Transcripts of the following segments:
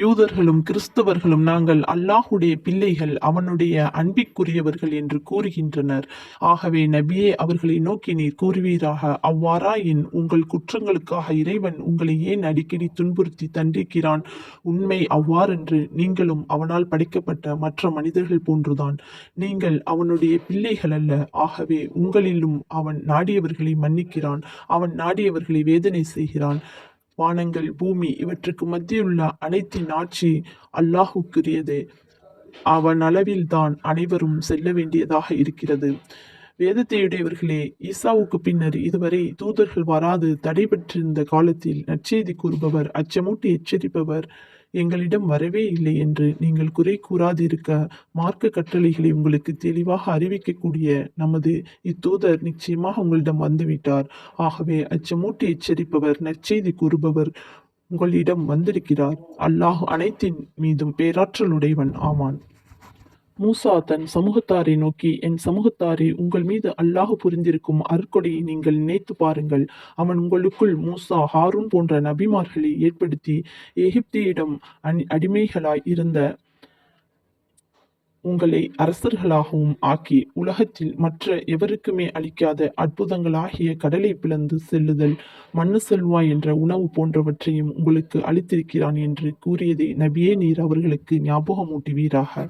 யூதர்களும் கிறிஸ்தவர்களும் நாங்கள் அல்லாஹுடைய பிள்ளைகள் அவனுடைய அன்பிற்குரியவர்கள் என்று கூறுகின்றனர். ஆகவே நபியே அவர்களை நோக்கி நீர் கூறுவீராக. அவ்வாறாயின் உங்கள் குற்றங்களுக்காக இறைவன் உங்களை ஏன் அடிக்கடி துன்புறுத்தி தண்டிக்கிறான்? உண்மை அவ்வாறென்று நீங்களும் அவனால் படைக்கப்பட்ட மற்ற மனிதர்கள் போன்றுதான். நீங்கள் அவனுடைய பிள்ளைகள் அல்ல. ஆகவே உங்களிலும் அவன் நாடியவர்களை மன்னிக்கிறான். அவன் நாடியவர்களை வேதனை செய்கிறான். வானங்கள் பூமி இவற்றுக்கு மத்தியுள்ள அனைத்தின் ஆட்சி அல்லாஹுக்குரியது. அவன் அளவில்தான் அனைவரும் செல்ல வேண்டியதாக இருக்கிறது. வேதத்தையுடையவர்களே ஈசாவுக்கு பின்னர் இதுவரை தூதர்கள் வராது தடைபெற்றிருந்த காலத்தில் நற்செய்தி கூறுபவர் அச்சமூட்டி எச்சரிப்பவர் எங்களிடம் வரவே இல்லை என்று நீங்கள் குறை கூறாதிருக்க மார்க்க கட்டளைகளை உங்களுக்கு தெளிவாக அறிவிக்கக்கூடிய நமது இத்தூதர் நிச்சயமாக உங்களிடம் வந்துவிட்டார். ஆகவே அச்சமூட்டி எச்சரிப்பவர் நற்செய்தி கூறுபவர் உங்களிடம் வந்திருக்கிறார். அல்லாஹ் அனைத்தின் மீதும் பேராற்றலுடையவன் ஆமான். மூசா தன் சமூகத்தாரை நோக்கி என் சமூகத்தாரே உங்கள் மீது அல்லாஹ் புரிந்திருக்கும் அற்கொடையை நீங்கள் நினைத்து பாருங்கள். அவன் உங்களுக்குள் மூசா ஹாரூன் போன்ற நபிமார்களை ஏற்படுத்தி எகிப்தியிடம் அடிமைகளாய் இருந்த உங்களை அரசர்களாகவும் ஆக்கி உலகத்தில் மற்ற எவருக்குமே அளிக்காத அற்புதங்களாகிய கடலை பிளந்து செல்லுதல் மண்ணு செல்வாய் என்ற உணவு போன்றவற்றையும் உங்களுக்கு அளித்திருக்கிறான் என்று கூறியதை நபியே நீர் அவர்களுக்கு ஞாபகமூட்டுவீராக.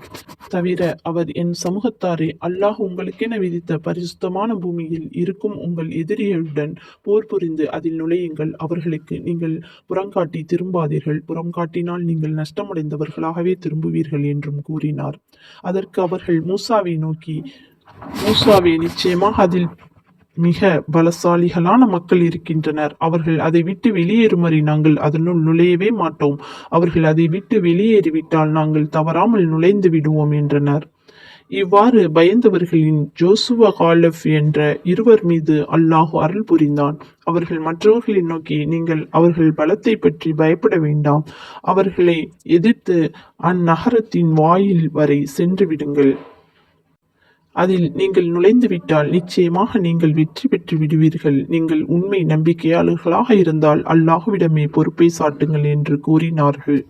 தவிர அவர் என் சமூகத்தாரே அல்லாஹ் உங்களுக்கென விதித்த பரிசுத்தமான பூமியில் இருக்கும் உங்கள் எதிரிகளுடன் போர் புரிந்து அதில் நுழையுங்கள். அவர்களுக்கு நீங்கள் புறங்காட்டி திரும்பாதீர்கள். புறங்காட்டினால் நீங்கள் நஷ்டமடைந்தவர்களாகவே திரும்புவீர்கள் என்றும் கூறினார். அதற்கு அவர்கள் மூசாவை நோக்கி மூசாவே நிச்சயமாக அதில் மிக பலசாலிகளான மக்கள் இருக்கின்றனர். அவர்கள் அதை விட்டு வெளியேறுமறி நாங்கள் அதனுள் நுழையவே மாட்டோம். அவர்கள் அதை விட்டு வெளியேறிவிட்டால் நாங்கள் தவறாமல் நுழைந்து விடுவோம் என்றனர். இவ்வாறு பயந்தவர்களின் ஜோசுவா காலஃப் என்ற இருவர் மீது அல்லாஹ் அருள் புரிந்தான். அவர்கள் மற்றவர்களை நோக்கி நீங்கள் அவர்கள் பலத்தை பற்றி பயப்பட வேண்டாம். அவர்களை எதிர்த்து அந்நகரத்தின் வாயில் வரை சென்று விடுங்கள். அதில் நீங்கள் நுழைந்துவிட்டால் நிச்சயமாக நீங்கள் வெற்றி பெற்று விடுவீர்கள். நீங்கள் உண்மை நம்பிக்கையாளர்களாக இருந்தால் அல்லாஹுவிடமே பொறுப்பை சாட்டுங்கள் என்று கூறினார்கள்.